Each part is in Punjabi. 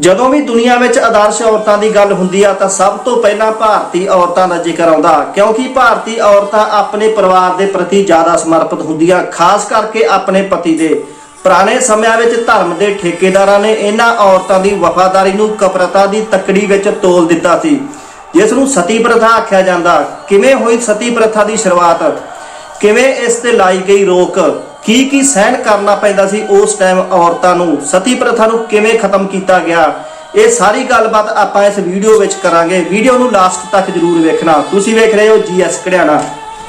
ਜਦੋਂ ਵੀ ਦੁਨੀਆ ਵਿੱਚ ਆਦਰਸ਼ ਔਰਤਾਂ ਦੀ ਗੱਲ ਹੁੰਦੀ ਆ ਤਾਂ ਸਭ ਤੋਂ ਪਹਿਲਾਂ ਭਾਰਤੀ ਔਰਤਾਂ ਦਾ ਜ਼ਿਕਰ ਆਉਂਦਾ, ਕਿਉਂਕਿ ਭਾਰਤੀ ਔਰਤਾਂ ਆਪਣੇ ਪਰਿਵਾਰ ਦੇ ਪ੍ਰਤੀ ਜ਼ਿਆਦਾ ਸਮਰਪਿਤ ਹੁੰਦੀਆਂ, ਖਾਸ ਕਰਕੇ ਆਪਣੇ ਪਤੀ ਦੇ। ਪੁਰਾਣੇ ਸਮਿਆਂ ਵਿੱਚ ਧਰਮ ਦੇ ਠੇਕੇਦਾਰਾਂ ਨੇ ਇਹਨਾਂ ਔਰਤਾਂ ਦੀ ਵਫਾਦਾਰੀ ਨੂੰ ਕਪਰਤਾ ਦੀ ਤਕੜੀ ਵਿੱਚ ਤੋਲ ਦਿੱਤਾ ਸੀ, ਜਿਸ ਨੂੰ ਸਤੀ ਪ੍ਰਥਾ ਆਖਿਆ ਜਾਂਦਾ। ਕਿਵੇਂ ਹੋਈ ਸਤੀ ਪ੍ਰਥਾ ਦੀ ਸ਼ੁਰੂਆਤ? ਕਿਵੇਂ ਇਸ ਤੇ ਲਾਈ ਗਈ ਰੋਕ? ਕੀ ਕੀ ਸਹਿਣ ਕਰਨਾ ਪੈਂਦਾ ਸੀ ਉਸ ਟਾਈਮ ਔਰਤਾਂ ਨੂੰ? ਸਤੀ ਪ੍ਰਥਾ ਨੂੰ ਕਿਵੇਂ ਖਤਮ ਕੀਤਾ ਗਿਆ? ਇਹ ਸਾਰੀ ਗੱਲਬਾਤ ਆਪਾਂ ਇਸ ਵੀਡੀਓ ਵਿੱਚ ਕਰਾਂਗੇ। ਵੀਡੀਓ ਨੂੰ ਲਾਸਟ ਤੱਕ ਜਰੂਰ ਵੇਖਣਾ। ਤੁਸੀਂ ਵੇਖ ਰਹੇ ਹੋ ਜੀਐਸ ਕੜਿਆਣਾ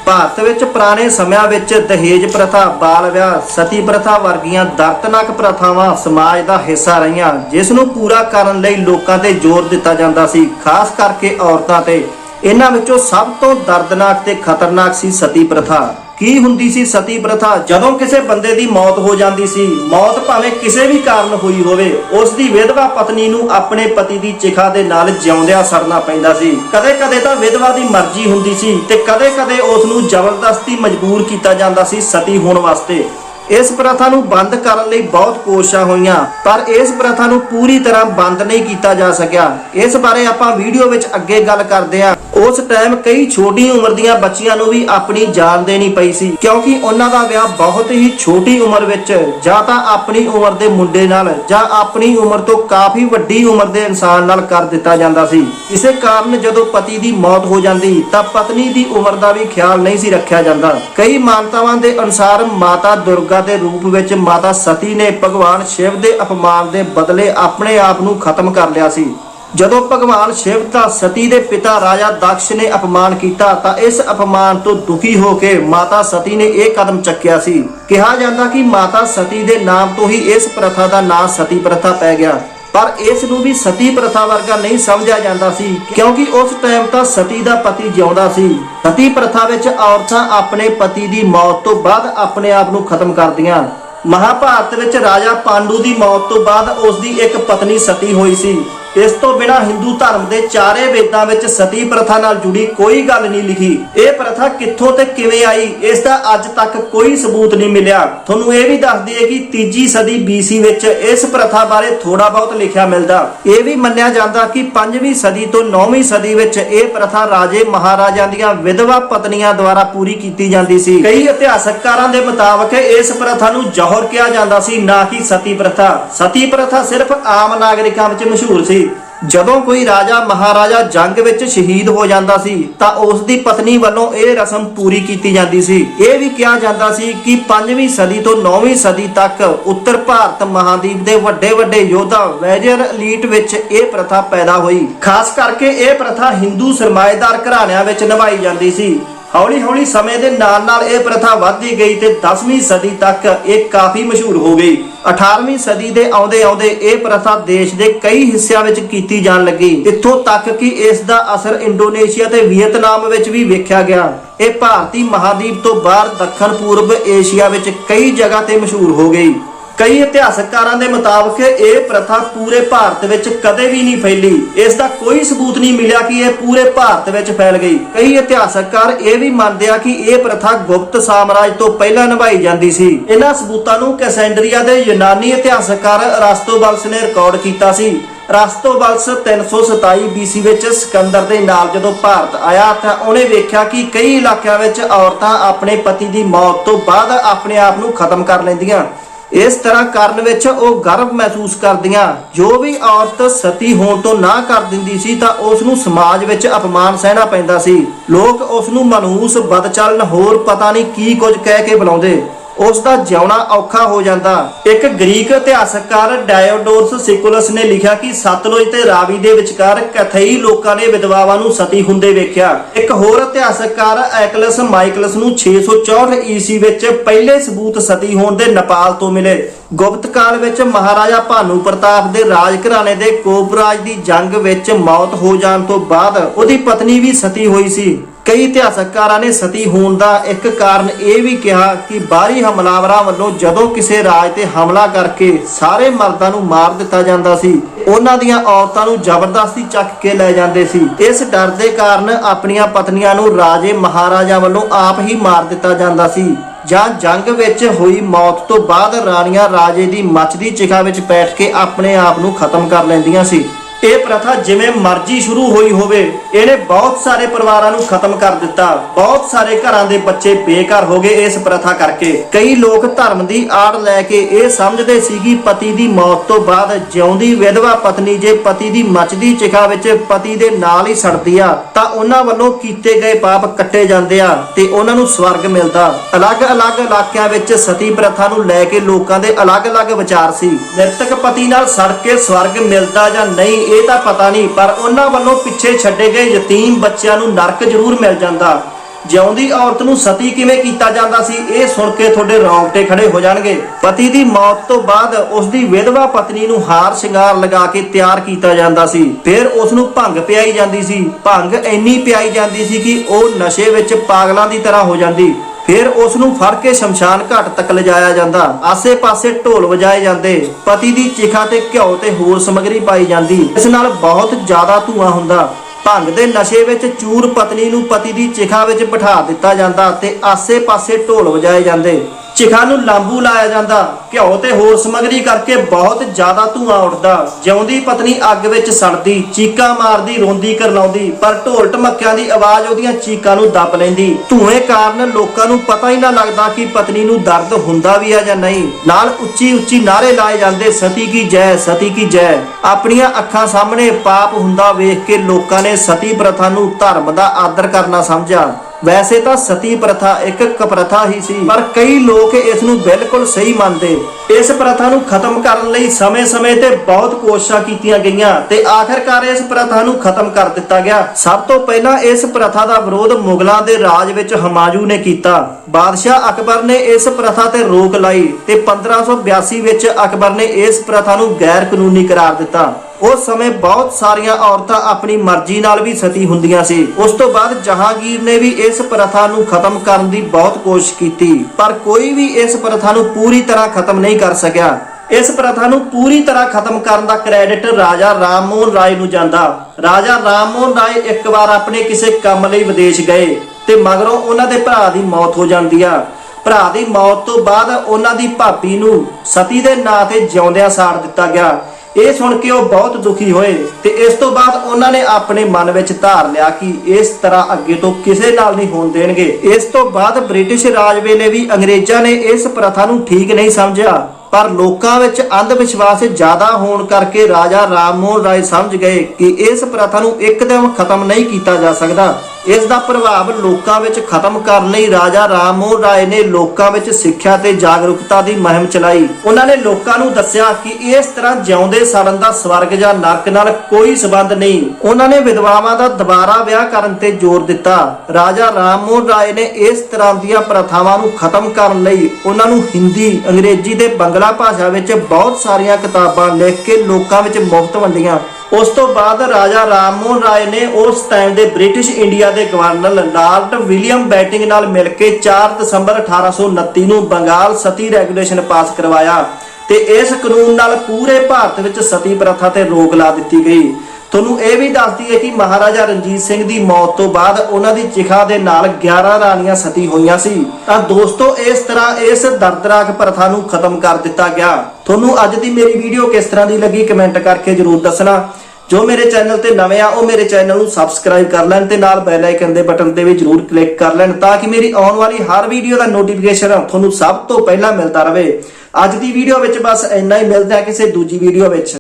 ਭਾਰਤ ਵਿੱਚ ਪੁਰਾਣੇ ਸਮਿਆਂ ਵਿੱਚ ਦਹੇਜ ਪ੍ਰਥਾ, ਬਾਲ ਵਿਆਹ, ਸਤੀ ਪ੍ਰਥਾ ਵਰਗੀਆਂ ਦਰਦਨਾਕ ਪ੍ਰਥਾਵਾਂ ਸਮਾਜ ਦਾ ਹਿੱਸਾ ਰਹੀਆਂ, ਜਿਸ ਨੂੰ ਪੂਰਾ ਕਰਨ ਲਈ ਲੋਕਾਂ ਤੇ ਜ਼ੋਰ ਦਿੱਤਾ ਜਾਂਦਾ ਸੀ। ਖਾਸ ਕਰਕੇ ਔਰਤਾਂ ਤੇ। ਇਹਨਾਂ ਵਿੱਚੋਂ ਸਭ ਤੋਂ ਦਰਦਨਾਕ ਤੇ ਖਤਰਨਾਕ ਸੀ ਸਤੀ ਪ੍ਰਥਾ। ਕੀ ਹੁੰਦੀ ਸੀ ਸਤੀ ਪ੍ਰਥਾ? ਜਦੋਂ ਕਿਸੇ ਬੰਦੇ ਦੀ ਮੌਤ ਹੋ ਜਾਂਦੀ ਸੀ, ਮੌਤ ਭਾਵੇਂ ਕਿਸੇ ਵੀ ਕਾਰਨ ਹੋਈ ਹੋਵੇ ਉਸ ਦੀ ਵਿਧਵਾ ਪਤਨੀ ਨੂੰ ਆਪਣੇ ਪਤੀ ਦੀ ਚਿਖਾ ਦੇ ਨਾਲ ਜਿਉਂਦਿਆਂ ਸੜਨਾ ਪੈਂਦਾ ਸੀ। ਕਦੇ-ਕਦੇ ਤਾਂ ਵਿਧਵਾ ਦੀ ਮਰਜ਼ੀ ਹੁੰਦੀ ਸੀ ਤੇ ਕਦੇ-ਕਦੇ ਉਸ ਨੂੰ ਜ਼ਬਰਦਸਤੀ ਮਜਬੂਰ ਕੀਤਾ ਜਾਂਦਾ ਸੀ ਸਤੀ ਹੋਣ ਵਾਸਤੇ। ਇਸ ਪ੍ਰਥਾ ਨੂੰ ਬੰਦ ਕਰਨ ਲਈ ਬਹੁਤ ਕੋਸ਼ਿਸ਼ਾਂ ਹੋਈਆਂ, ਪਰ ਇਸ ਪ੍ਰਥਾ ਨੂੰ ਪੂਰੀ ਤਰ੍ਹਾਂ ਬੰਦ ਨਹੀਂ ਕੀਤਾ ਜਾ ਸਕਿਆ। ਇਸ ਬਾਰੇ ਆਪਾਂ ਵੀਡੀਓ ਵਿੱਚ ਅੱਗੇ ਗੱਲ ਕਰਦੇ ਹਾਂ। ਉਸ ਟਾਈਮ ਕਈ ਛੋਟੀ ਉਮਰ ਦੀਆਂ ਬੱਚੀਆਂ ਨੂੰ ਵੀ ਆਪਣੀ ਜਾਨ ਦੇਣੀ ਪਈ ਸੀ। ਕਿਉਂਕਿ ਉਹਨਾਂ ਦਾ ਵਿਆਹ ਬਹੁਤ ਹੀ ਛੋਟੀ ਉਮਰ ਵਿੱਚ, ਜਾਂ ਤਾਂ ਆਪਣੀ ਉਮਰ ਦੇ ਮੁੰਡੇ ਨਾਲ, ਜਾਂ ਆਪਣੀ ਉਮਰ ਤੋਂ ਕਾਫੀ ਵੱਡੀ ਉਮਰ ਦੇ ਇਨਸਾਨ ਨਾਲ ਕਰ ਦਿੱਤਾ ਜਾਂਦਾ ਸੀ। ਇਸੇ ਕਾਰਨ ਜਦੋਂ ਪਤੀ ਦੀ ਮੌਤ ਹੋ ਜਾਂਦੀ, ਤਾਂ ਪਤਨੀ ਦੀ ਉਮਰ ਦਾ ਵੀ ਖਿਆਲ ਨਹੀਂ ਸੀ ਰੱਖਿਆ ਜਾਂਦਾ। ਕਈ ਮਾਨਤਾਵਾਂ ਦੇ ਅਨੁਸਾਰ ਮਾਤਾ ਦੁਰਗਾ ਦੇ ਰੂਪ ਵਿੱਚ ਮਾਤਾ ਸਤੀ ਨੇ ਭਗਵਾਨ ਸ਼ਿਵ ਦੇ ਅਪਮਾਨ ਦੇ ਬਦਲੇ ਆਪਣੇ ਆਪ ਨੂੰ ਖਤਮ ਕਰ ਲਿਆ ਸੀ। ਜਦੋਂ ਭਗਵਾਨ ਸ਼ਿਵ ਦਾ ਸਤੀ ਦੇ ਪਿਤਾ ਰਾਜਾ ਦਕਸ਼ ਨੇ ਅਪਮਾਨ ਕੀਤਾ ਤਾਂ ਇਸ ਅਪਮਾਨ ਤੋਂ ਦੁਖੀ ਹੋ ਕੇ ਮਾਤਾ ਸਤੀ ਨੇ ਇਹ ਕਦਮ ਚੱਕਿਆ ਸੀ। ਕਿਹਾ ਜਾਂਦਾ ਕਿ ਮਾਤਾ ਸਤੀ ਦੇ ਨਾਮ ਤੋਂ ਹੀ ਇਸ ਪ੍ਰਥਾ ਦਾ ਨਾਮ ਸਤੀ ਪ੍ਰਥਾ ਪੈ ਗਿਆ। ਪਰ ਇਸ ਨੂੰ ਵੀ ਸਤੀ ਪ੍ਰਥਾ ਵਰਗਾ ਨਹੀਂ ਸਮਝਿਆ ਜਾਂਦਾ ਸੀ, ਕਿਉਂਕਿ ਉਸ ਟਾਈਮ ਤਾਂ ਸਤੀ ਦਾ ਪਤੀ ਜਿਉਂਦਾ ਸੀ। ਸਤੀ ਪ੍ਰਥਾ ਵਿੱਚ ਔਰਤਾਂ ਆਪਣੇ ਪਤੀ ਦੀ ਮੌਤ ਤੋਂ ਬਾਅਦ ਆਪਣੇ ਆਪ ਨੂੰ ਖਤਮ ਕਰਦੀਆਂ। ਮਹਾਭਾਰਤ ਵਿੱਚ ਰਾਜਾ ਪਾਂਡੂ ਦੀ ਮੌਤ ਤੋਂ ਬਾਅਦ ਉਸ ਦੀ ਇੱਕ ਪਤਨੀ ਸਤੀ ਹੋਈ ਸੀ। ਇਸ ਤੋਂ ਬਿਨਾ ਹਿੰਦੂ ਧਰਮ ਦੇ ਚਾਰੇ ਵੇਦਾਂ ਵਿੱਚ ਸਤੀ ਪ੍ਰਥਾ ਨਾਲ ਜੁੜੀ ਕੋਈ ਗੱਲ ਨਹੀਂ ਲਿਖੀ। ਇਹ ਪ੍ਰਥਾ ਕਿੱਥੋਂ ਤੇ ਕਿਵੇਂ ਆਈ, ਇਸ ਦਾ ਅੱਜ ਤੱਕ ਕੋਈ ਸਬੂਤ ਨਹੀਂ ਮਿਲਿਆ। ਤੁਹਾਨੂੰ ਇਹ ਵੀ ਦੱਸ ਦਈਏ ਕਿ ਤੀਜੀ ਸਦੀ BC ਵਿੱਚ ਇਸ ਪ੍ਰਥਾ ਬਾਰੇ ਥੋੜਾ ਬਹੁਤ ਲਿਖਿਆ ਮਿਲਦਾ। ਇਹ ਵੀ ਮੰਨਿਆ ਜਾਂਦਾ ਕਿ 5ਵੀਂ ਸਦੀ ਤੋਂ 9ਵੀਂ ਸਦੀ ਵਿੱਚ ਇਹ ਪ੍ਰਥਾ ਰਾਜੇ ਮਹਾਰਾਜਾਂ ਦੀਆਂ ਵਿਧਵਾ ਪਤਨੀਆਂ ਦੁਆਰਾ ਪੂਰੀ ਕੀਤੀ ਜਾਂਦੀ ਸੀ। ਕਈ ਇਤਿਹਾਸਕਾਰਾਂ ਦੇ ਮੁਤਾਬਕ ਇਸ ਪ੍ਰਥਾ ਨੂੰ ਜੌਹਰ ਕਿਹਾ ਜਾਂਦਾ ਸੀ, ਨਾ ਕਿ ਸਤੀ ਪ੍ਰਥਾ। ਸਤੀ ਪ੍ਰਥਾ ਸਿਰਫ ਆਮ ਨਾਗਰਿਕਾਂ ਵਿੱਚ ਮਸ਼ਹੂਰ ਸੀ। ਜਦੋਂ ਕੋਈ ਰਾਜਾ ਮਹਾਰਾਜਾ ਜੰਗ ਵਿੱਚ ਸ਼ਹੀਦ ਹੋ ਜਾਂਦਾ ਸੀ, ਤਾਂ ਉਸ ਦੀ ਪਤਨੀ ਵੱਲੋਂ ਇਹ ਰਸਮ ਪੂਰੀ ਕੀਤੀ ਜਾਂਦੀ ਸੀ। ਇਹ ਵੀ ਕਿਹਾ ਜਾਂਦਾ ਸੀ ਕਿ 5ਵੀਂ ਸਦੀ ਤੋਂ 9ਵੀਂ ਸਦੀ ਤੱਕ ਉੱਤਰ ਭਾਰਤ ਮਹਾਦੀਪ ਦੇ ਵੱਡੇ ਵੱਡੇ ਯੋਧਾ ਵੈਜਰ ਅਲੀਟ ਵਿੱਚ ਇਹ ਪ੍ਰਥਾ ਪੈਦਾ ਹੋਈ। ਖਾਸ ਕਰਕੇ ਇਹ ਪ੍ਰਥਾ ਹਿੰਦੂ ਸਰਮਾਏਦਾਰ ਘਰਾਣਿਆਂ ਵਿੱਚ ਨਿਭਾਈ ਜਾਂਦੀ ਸੀ। ਹੌਲੀ ਹੌਲੀ ਸਮੇਂ ਦੇ ਨਾਲ ਨਾਲ ਇਹ ਪ੍ਰਥਾ ਵੱਧਦੀ ਗਈ ਤੇ 10ਵੀਂ ਸਦੀ ਤੱਕ ਇਹ ਕਾਫੀ ਮਸ਼ਹੂਰ ਹੋ ਗਈ। 18ਵੀਂ ਸਦੀ ਦੇ ਆਉਂਦੇ ਆਉਂਦੇ ਇਹ ਪ੍ਰਥਾ ਦੇਸ਼ ਦੇ ਕਈ ਹਿੱਸਿਆਂ ਵਿੱਚ ਕੀਤੀ ਜਾਣ ਲੱਗੀ। ਇੱਥੋਂ ਤੱਕ ਕਿ ਇਸ ਦਾ ਅਸਰ ਇੰਡੋਨੇਸ਼ੀਆ ਤੇ ਵੀਅਤਨਾਮ ਵਿੱਚ ਵੀ ਵੇਖਿਆ ਗਿਆ। ਇਹ ਭਾਰਤੀ ਮਹਾਦੀਪ ਤੋਂ ਬਾਹਰ ਦੱਖਣ ਪੂਰਬ ਏਸ਼ੀਆ ਵਿੱਚ ਕਈ ਜਗ੍ਹਾ ਤੇ ਮਸ਼ਹੂਰ ਹੋ ਗਈ। ਕਈ ਇਤਿਹਾਸਕਾਰਾਂ ਦੇ ਮੁਤਾਬਕ ਇਹ ਪ੍ਰਥਾ ਪੂਰੇ ਭਾਰਤ ਵਿੱਚ ਕਦੇ ਵੀ ਨਹੀਂ ਫੈਲੀ। ਇਸ ਦਾ ਕੋਈ ਸਬੂਤ ਨਹੀਂ ਮਿਲਿਆ ਕਿ ਇਹ ਪੂਰੇ ਭਾਰਤ ਵਿੱਚ ਫੈਲ ਗਈ। ਕਈ ਇਤਿਹਾਸਕਾਰ ਇਹ ਵੀ ਮੰਨਦੇ ਆ ਕਿ ਇਹ ਪ੍ਰਥਾ ਗੁਪਤ ਸਾਮਰਾਜ ਤੋਂ ਪਹਿਲਾਂ ਨਿਭਾਈ ਜਾਂਦੀ ਸੀ। ਇਹਨਾਂ ਸਬੂਤਾਂ ਨੂੰ ਕੈਸੈਂਡਰੀਆ ਦੇ ਯੂਨਾਨੀ ਇਤਿਹਾਸਕਾਰ ਅਰਸਤੋਬਲਸ ਨੇ ਰਿਕਾਰਡ ਕੀਤਾ ਸੀ। ਅਰਸਤੋਬਲਸ 327 BC ਵਿੱਚ ਸਿਕੰਦਰ ਦੇ ਨਾਲ ਜਦੋਂ ਭਾਰਤ ਆਇਆ ਤਾਂ ਉਹਨੇ ਵੇਖਿਆ ਕਿ ਕਈ ਇਲਾਕਿਆਂ ਵਿੱਚ ਔਰਤਾਂ ਆਪਣੇ ਪਤੀ ਦੀ ਮੌਤ ਤੋਂ ਬਾਅਦ ਆਪਣੇ ਆਪ ਨੂੰ ਖਤਮ ਕਰ ਲੈਂਦੀਆਂ। ਇਸ ਤਰ੍ਹਾਂ ਕਰਨ ਵਿੱਚ ਉਹ ਗਰਵ ਮਹਿਸੂਸ ਕਰਦੀਆਂ। ਜੋ ਵੀ ਔਰਤ ਸਤੀ ਹੋਣ ਤੋਂ ਨਾ ਕਰ ਦਿੰਦੀ ਸੀ ਤਾਂ ਉਸ ਨੂੰ ਸਮਾਜ ਵਿੱਚ ਅਪਮਾਨ ਸਹਿਣਾ ਪੈਂਦਾ ਸੀ। ਲੋਕ ਉਸ ਨੂੰ ਮਨਹੂਸ ਬਦਚਲਨ ਹੋਰ ਪਤਾ ਨਹੀਂ ਕੀ ਕੁਝ ਕਹਿ ਕੇ ਬੁਲਾਉਂਦੇ। ਉਸ ਦਾ ਜਿਉਣਾ ਔਖਾ ਹੋ ਜਾਂਦਾ। ਇੱਕ ਗ੍ਰੀਕ ਇਤਿਹਾਸਕਾਰ ਡਾਇਓਡੋਰਸ ਸਿਕੁਲਸ ਨੇ ਲਿਖਿਆ ਕਿ ਸਤਲੁਜ ਤੇ ਰਾਵੀ ਦੇ ਵਿਚਕਾਰ ਕਥਈ ਲੋਕਾਂ ਨੇ ਵਿਧਵਾਵਾਂ ਨੂੰ ਸਤੀ ਹੁੰਦੇ ਵੇਖਿਆ। ਇੱਕ ਹੋਰ ਇਤਿਹਾਸਕਾਰ ਐਕਲਸ ਮਾਈਕਲਸ ਨੂੰ 664 ਈਸੀ ਵਿੱਚ ਪਹਿਲੇ ਸਬੂਤ ਸਤੀ ਹੋਣ ਦੇ ਨੇਪਾਲ ਤੋਂ ਮਿਲੇ। ਗੁਪਤ ਕਾਲ ਵਿੱਚ ਮਹਾਰਾਜਾ ਭਾਨੂ ਪ੍ਰਤਾਪ ਦੇ ਰਾਜ ਘਰਾਣੇ ਦੇ ਕੋਪਰਾਜ ਦੀ ਜੰਗ ਵਿੱਚ ਮੌਤ ਹੋ ਜਾਣ ਤੋਂ ਬਾਅਦ ਉਹਦੀ ਪਤਨੀ ਵੀ ਸਤੀ ਹੋਈ ਸੀ। ਕਈ ਇਤਿਹਾਸਕਾਰਾਂ ਨੇ ਸਤੀ ਹੋਣ ਦਾ ਇੱਕ ਕਾਰਨ ਇਹ ਵੀ ਕਿਹਾ ਕਿ ਬਾਹਰੀ ਹਮਲਾਵਰਾਂ ਵੱਲੋਂ ਜਦੋਂ ਕਿਸੇ ਰਾਜ ਤੇ ਹਮਲਾ ਕਰਕੇ ਸਾਰੇ ਮਰਦਾਂ ਨੂੰ ਮਾਰ ਦਿੱਤਾ ਜਾਂਦਾ ਸੀ, ਉਹਨਾਂ ਦੀਆਂ ਔਰਤਾਂ ਨੂੰ ਜ਼ਬਰਦਸਤੀ ਚੱਕ ਕੇ ਲੈ ਜਾਂਦੇ ਸੀ। ਇਸ ਡਰ ਦੇ ਕਾਰਨ ਆਪਣੀਆਂ ਪਤਨੀਆਂ ਨੂੰ ਰਾਜੇ ਮਹਾਰਾਜਾ ਵੱਲੋਂ ਆਪ ਹੀ ਮਾਰ ਦਿੱਤਾ ਜਾਂਦਾ ਸੀ ਜਾਂ ਜੰਗ ਵਿੱਚ ਹੋਈ ਮੌਤ ਤੋਂ ਬਾਅਦ ਰਾਣੀਆਂ ਰਾਜੇ ਦੀ ਮੱਚਦੀ ਚਿਖਾ ਵਿੱਚ ਬੈਠ ਕੇ ਆਪਣੇ ਆਪ ਨੂੰ ਖਤਮ ਕਰ ਲੈਂਦੀਆਂ ਸੀ। ਇਹ ਪ੍ਰਥਾ ਜਿਵੇਂ ਮਰਜ਼ੀ ਸ਼ੁਰੂ ਹੋਈ ਹੋਵੇ, ਇਹਨੇ ਬਹੁਤ ਸਾਰੇ ਪਰਿਵਾਰਾਂ ਨੂੰ ਖਤਮ ਕਰ ਦਿੱਤਾ। ਬਹੁਤ ਸਾਰੇ ਘਰਾਂ ਦੇ ਬੱਚੇ ਬੇਘਰ ਹੋ ਗਏ ਇਸ ਪ੍ਰਥਾ ਕਰਕੇ। ਕਈ ਲੋਕ ਧਰਮ ਦੀ ਆੜ ਲੈ ਕੇ ਇਹ ਸਮਝਦੇ ਸੀ ਕਿ ਪਤੀ ਦੀ ਮੌਤ ਤੋਂ ਬਾਅਦ ਜਿਉਂਦੀ ਵਿਧਵਾ ਪਤਨੀ ਜੇ ਪਤੀ ਦੀ ਮੱਚਦੀ ਚਿਖਾ ਵਿੱਚ ਪਤੀ ਦੇ ਨਾਲ ਹੀ ਸੜਦੀ ਆ, ਤਾਂ ਉਹਨਾਂ ਵੱਲੋਂ ਕੀਤੇ ਗਏ ਪਾਪ ਕੱਟੇ ਜਾਂਦੇ ਆ ਤੇ ਉਹਨਾਂ ਨੂੰ ਸਵਰਗ ਮਿਲਦਾ। ਅਲੱਗ-ਅਲੱਗ ਇਲਾਕਿਆਂ ਵਿੱਚ ਸਤੀ ਪ੍ਰਥਾ ਨੂੰ ਲੈ ਕੇ ਲੋਕਾਂ ਦੇ ਅਲੱਗ-ਅਲੱਗ ਵਿਚਾਰ ਸੀ। ਮ੍ਰਿਤਕ ਪਤੀ ਨਾਲ ਸੜ ਕੇ ਸਵਰਗ ਮਿਲਦਾ ਜਾਂ ਨਹੀਂ ਇਹ ਤਾਂ ਪਤਾ ਨਹੀਂ, ਪਰ ਉਹਨਾਂ ਵੱਲੋਂ ਪਿੱਛੇ ਛੱਡੇ ਗਏ ਯਤੀਮ ਬੱਚਿਆਂ ਨੂੰ ਨਰਕ ਜ਼ਰੂਰ ਮਿਲ ਜਾਂਦਾ। ਜਿਉਂਦੀ ਔਰਤ ਨੂੰ ਸਤੀ ਕਿਵੇਂ ਕੀਤਾ ਜਾਂਦਾ ਸੀ, ਇਹ ਸੁਣ ਕੇ ਤੁਹਾਡੇ ਰੌਂਗਟੇ ਖੜੇ ਹੋ ਜਾਣਗੇ। ਪਤੀ ਦੀ ਮੌਤ ਤੋਂ ਬਾਅਦ ਉਸ ਦੀ ਵਿਧਵਾ ਪਤਨੀ ਨੂੰ ਹਾਰ ਸ਼ਿੰਗਾਰ ਲਗਾ ਕੇ ਤਿਆਰ ਕੀਤਾ ਜਾਂਦਾ ਸੀ। ਫਿਰ ਉਸ ਨੂੰ ਭੰਗ ਪਿਆਈ ਜਾਂਦੀ ਸੀ। ਭੰਗ ਇੰਨੀ ਪਿਆਈ ਜਾਂਦੀ ਸੀ ਕਿ ਉਹ ਨਸ਼ੇ ਵਿੱਚ ਪਾਗਲਾਂ ਦੀ ਤਰ੍ਹਾਂ ਹੋ ਜਾਂਦੀ। ਫਿਰ ਉਸ ਨੂੰ ਫੜ ਕੇ ਸ਼ਮਸ਼ਾਨ ਘਾਟ ਤੱਕ ਲਿਜਾਇਆ ਜਾਂਦਾ। ਆਸੇ-ਪਾਸੇ ਢੋਲ ਵਜਾਏ ਜਾਂਦੇ। ਪਤੀ ਦੀ ਚਿਖਾ ਤੇ ਘਿਓ ਤੇ ਹੋਰ ਸਮਗਰੀ ਪਾਈ ਜਾਂਦੀ। ਇਸ ਨਾਲ ਬਹੁਤ ਜ਼ਿਆਦਾ ਧੂਆਂ ਹੁੰਦਾ। ਭੰਗ ਦੇ ਨਸ਼ੇ ਵਿੱਚ ਚੂਰ ਪਤਨੀ ਨੂੰ ਪਤੀ ਦੀ ਚਿਖਾ ਵਿੱਚ ਬਿਠਾ ਦਿੱਤਾ ਜਾਂਦਾ ਤੇ ਆਸੇ-ਪਾਸੇ ਢੋਲ ਵਜਾਏ ਜਾਂਦੇ। ਚਿਖਾ ਨੂੰ ਲਾਂਬੂ ਲਾਇਆ ਜਾਂਦਾ। ਘਿਓ ਤੇ ਹੋਰ ਸਮਗਰੀ ਕਰਕੇ ਬਹੁਤ ਜ਼ਿਆਦਾ ਧੂਆਂ ਉੱਠਦਾ ਜਿਉਂਦੀ ਪਤਨੀ ਅੱਗ ਵਿੱਚ ਸੜਦੀ, ਚੀਕਾਂ ਮਾਰਦੀ, ਰੋਂਦੀ, ਕਰਲਾਉਂਦੀ, ਪਰ ਢੋਲ ਢਮੱਕਿਆਂ ਦੀ ਆਵਾਜ਼ ਉਹਦੀਆਂ ਚੀਕਾਂ ਨੂੰ ਦੱਬ ਲੈਂਦੀ। ਧੂਏ ਕਾਰਨ ਲੋਕਾਂ ਨੂੰ ਪਤਾ ਹੀ ਨਾ ਲੱਗਦਾ ਕਿ ਪਤਨੀ ਨੂੰ ਦਰਦ ਹੁੰਦਾ ਵੀ ਹੈ ਜਾਂ ਨਹੀਂ। ਨਾਲ ਉੱਚੀ ਉੱਚੀ ਨਾਰੇ ਲਾਏ ਜਾਂਦੇ, ਸਤੀ ਕੀ ਜੈ, ਸਤੀ ਕੀ ਜੈ। ਆਪਣੀਆਂ ਅੱਖਾਂ ਸਾਹਮਣੇ ਪਾਪ ਹੁੰਦਾ ਵੇਖ ਕੇ ਲੋਕਾਂ ਨੇ ਸਤੀ ਪ੍ਰਥਾ ਨੂੰ ਧਰਮ ਦਾ ਆਦਰ ਕਰਨਾ ਸਮਝਿਆ। ਵੈਸੇ ਤਾਂ ਸਤੀ ਪ੍ਰਥਾ ਇੱਕ ਕਪ੍ਰਥਾ ਹੀ ਸੀ, ਪਰ ਕਈ ਲੋਕ ਇਸ ਨੂੰ ਬਿਲਕੁਲ ਸਹੀ ਮੰਨਦੇ। ਇਸ ਪ੍ਰਥਾ ਨੂੰ ਖਤਮ ਕਰਨ ਲਈ ਸਮੇਂ-ਸਮੇਂ ਤੇ ਬਹੁਤ ਕੋਸ਼ਿਸ਼ਾਂ ਕੀਤੀਆਂ ਗਈਆਂ ਤੇ ਆਖਰਕਾਰ ਇਸ ਪ੍ਰਥਾ ਨੂੰ ਖਤਮ ਕਰ ਦਿੱਤਾ ਗਿਆ। ਸਭ ਤੋਂ ਪਹਿਲਾਂ ਇਸ ਪ੍ਰਥਾ ਦਾ ਵਿਰੋਧ ਮੁਗਲਾਂ ਦੇ ਰਾਜ ਵਿੱਚ ਹਮਾਯੂ ਨੇ ਕੀਤਾ। ਬਾਦਸ਼ਾਹ ਅਕਬਰ ਨੇ ਇਸ ਪ੍ਰਥਾ ਤੇ ਰੋਕ ਲਾਈ ਤੇ 1582 ਵਿੱਚ ਅਕਬਰ ਨੇ ਇਸ ਪ੍ਰਥਾ ਨੂੰ ਗੈਰ ਕਾਨੂੰਨੀ ਕਰਾਰ ਦਿੱਤਾ। ਉਸ ਸਮੇਂ ਬਹੁਤ ਸਾਰੀਆਂ ਔਰਤਾਂ ਆਪਣੀ ਮਰਜ਼ੀ ਨਾਲ ਵੀ ਸਤੀ ਹੁੰਦੀਆਂ ਸੀ। ਉਸ ਤੋਂ ਬਾਅਦ ਜਹਾਂਗੀਰ ਨੇ ਵੀ ਇਸ ਪ੍ਰਥਾ ਨੂੰ ਖਤਮ ਕਰਨ ਦੀ ਬਹੁਤ ਕੋਸ਼ਿਸ਼ ਕੀਤੀ। ਪਰ ਕੋਈ ਵੀ ਇਸ ਪ੍ਰਥਾ ਨੂੰ ਪੂਰੀ ਤਰ੍ਹਾਂ ਖਤਮ ਨਹੀਂ ਕਰ ਸਕਿਆ। ਇਸ ਪ੍ਰਥਾ ਨੂੰ ਪੂਰੀ ਤਰ੍ਹਾਂ ਖਤਮ ਕਰਨ ਦਾ ਕ੍ਰੈਡਿਟ ਰਾਜਾ ਰਾਮ ਮੋਹਨ ਰਾਏ ਨੂੰ ਜਾਂਦਾ। ਰਾਜਾ ਰਾਮ ਮੋਹਨ ਰਾਏ ਇੱਕ ਵਾਰ ਆਪਣੇ ਕਿਸੇ ਕੰਮ ਲਈ ਵਿਦੇਸ਼ ਗਏ ਤੇ ਮਗਰੋਂ ਉਹਨਾਂ ਦੇ ਭਰਾ ਦੀ ਮੌਤ ਹੋ ਜਾਂਦੀ ਆ। ਭਰਾ ਦੀ ਮੌਤ ਤੋਂ ਬਾਅਦ ਉਹਨਾਂ ਦੀ ਭਾਬੀ ਨੂੰ ਸਤੀ ਦੇ ਨਾਂ ਤੇ ਜਿਉਂਦਿਆਂ ਸਾੜ ਦਿੱਤਾ ਗਿਆ। ਇਹ ਸੁਣ ਕੇ ਉਹ ਬਹੁਤ ਦੁਖੀ ਹੋਏ ਤੇ ਇਸ ਤੋਂ ਬਾਅਦ ਉਹਨਾਂ ਨੇ ਆਪਣੇ ਮਨ ਵਿੱਚ ਧਾਰ ਲਿਆ ਕਿ ਇਸ ਤਰ੍ਹਾਂ ਅੱਗੇ ਤੋਂ ਕਿਸੇ ਨਾਲ ਨਹੀਂ ਹੋਣ ਦੇਣਗੇ। ਇਸ ਤੋਂ ਬਾਅਦ ਬ੍ਰਿਟਿਸ਼ ਰਾਜ ਵੇਲੇ ਵੀ ਅੰਗਰੇਜ਼ਾਂ ਨੇ ਇਸ ਪ੍ਰਥਾ ਨੂੰ ਠੀਕ ਨਹੀਂ ਸਮਝਿਆ, ਪਰ ਲੋਕਾਂ ਵਿੱਚ ਅੰਧ ਵਿਸ਼ਵਾਸ ਜ਼ਿਆਦਾ ਹੋਣ ਕਰਕੇ ਰਾਜਾ ਰਾਮ ਮੋਹਨ ਰਾਏ ਸਮਝ ਗਏ ਕਿ ਇਸ ਪ੍ਰਥਾ ਨੂੰ ਇੱਕਦਮ ਖਤਮ ਨਹੀਂ ਕੀਤਾ ਜਾ ਸਕਦਾ। ਇਸ ਦਾ ਪ੍ਰਭਾਵ ਲੋਕਾਂ ਵਿੱਚ ਖਤਮ ਕਰਨ ਲਈ ਰਾਜਾ ਰਾਮ ਮੋਹਨ ਰਾਏ ਨੇ ਲੋਕਾਂ ਵਿੱਚ ਸਿੱਖਿਆ ਤੇ ਜਾਗਰੂਕਤਾ ਦੀ ਮੁਹਿੰਮ ਚਲਾਈ। ਉਹਨਾਂ ਨੇ ਲੋਕਾਂ ਨੂੰ ਦੱਸਿਆ ਕਿ ਇਸ ਤਰ੍ਹਾਂ ਜਿਉਂਦੇ ਸੜਨ ਦਾ ਸਵਰਗ ਜਾਂ ਨਰਕ ਨਾਲ ਕੋਈ ਸਬੰਧ ਨਹੀਂ। ਉਹਨਾਂ ਨੇ ਵਿਧਵਾਵਾਂ ਦਾ ਦੁਬਾਰਾ ਵਿਆਹ ਕਰਨ ਤੇ ਜ਼ੋਰ ਦਿੱਤਾ। ਰਾਜਾ ਰਾਮ ਮੋਹਨ ਰਾਏ ਨੇ ਇਸ ਤਰ੍ਹਾਂ ਦੀਆਂ ਪ੍ਰਥਾਵਾਂ ਨੂੰ ਖਤਮ ਕਰਨ ਲਈ ਉਹਨਾਂ ਨੂੰ ਹਿੰਦੀ, ਅੰਗਰੇਜ਼ੀ ਤੇ ਬੰਗਲਾ ਭਾਸ਼ਾ ਵਿੱਚ ਬਹੁਤ ਸਾਰੀਆਂ ਕਿਤਾਬਾਂ ਲਿਖ ਕੇ ਲੋਕਾਂ ਵਿੱਚ ਮੁਫਤ ਵੰਡੀਆਂ। ਉਸ ਤੋਂ ਬਾਅਦ ਰਾਜਾ ਰਾਮ ਮੋਹਨ ਰਾਏ ਨੇ ਉਸ ਟਾਈਮ ਦੇ ਬ੍ਰਿਟਿਸ਼ ਇੰਡੀਆ ਦੇ ਗਵਰਨਰ ਲਾਰਡ ਵਿਲੀਅਮ ਬੈਟਿੰਗ ਨਾਲ ਮਿਲ ਕੇ 4 ਦਸੰਬਰ 1829 ਨੂੰ ਬੰਗਾਲ ਸਤੀ ਰੈਗੂਲੇਸ਼ਨ ਪਾਸ ਕਰਵਾਇਆ ਤੇ ਇਸ ਕਾਨੂੰਨ ਨਾਲ ਪੂਰੇ ਭਾਰਤ ਵਿੱਚ ਸਤੀ ਪ੍ਰਥਾ ਤੇ ਰੋਕ ਲਾ ਦਿੱਤੀ ਗਈ। ਤੁਹਾਨੂੰ ਇਹ ਵੀ ਦੱਸਦੀ ਹੈ ਕਿ ਮਹਾਰਾਜਾ ਰਣਜੀਤ ਸਿੰਘ ਦੀ ਮੌਤ ਤੋਂ ਬਾਅਦ ਉਹਨਾਂ ਦੀ ਚਿਖਾ ਦੇ ਨਾਲ 11 ਰਾਣੀਆਂ ਸਤੀ ਹੋਈਆਂ ਸੀ। ਤਾਂ ਦੋਸਤੋ, ਇਸ ਤਰ੍ਹਾਂ ਇਸ ਦਰਦਨਾਕ ਪ੍ਰਥਾ ਨੂੰ ਖਤਮ ਕਰ ਦਿੱਤਾ ਗਿਆ। ਤੁਹਾਨੂੰ ਅੱਜ ਦੀ ਮੇਰੀ ਵੀਡੀਓ ਕਿਸ ਤਰ੍ਹਾਂ ਦੀ ਲੱਗੀ ਕਮੈਂਟ ਕਰਕੇ ਜਰੂਰ ਦੱਸਣਾ। ਜੋ ਮੇਰੇ ਚੈਨਲ ਤੇ ਨਵੇਂ ਆ, ਉਹ ਮੇਰੇ ਚੈਨਲ ਨੂੰ ਸਬਸਕ੍ਰਾਈਬ ਕਰ ਲੈਣ ਤੇ ਨਾਲ ਬੈਲ ਆਈਕਨ ਦੇ ਬਟਨ ਤੇ ਵੀ ਜਰੂਰ ਕਲਿੱਕ ਕਰ ਲੈਣ ਤਾਂ ਕਿ ਮੇਰੀ ਆਉਣ ਵਾਲੀ ਹਰ ਵੀਡੀਓ ਦਾ ਨੋਟੀਫਿਕੇਸ਼ਨ ਤੁਹਾਨੂੰ ਸਭ ਤੋਂ ਪਹਿਲਾਂ ਮਿਲਦਾ ਰਹੇ। ਅੱਜ ਦੀ ਵੀਡੀਓ ਵਿੱਚ ਬਸ ਇੰਨਾ ਹੀ, ਮਿਲਦਾ ਕਿਸੇ ਦੂਜੀ ਵੀਡੀਓ ਵਿੱਚ।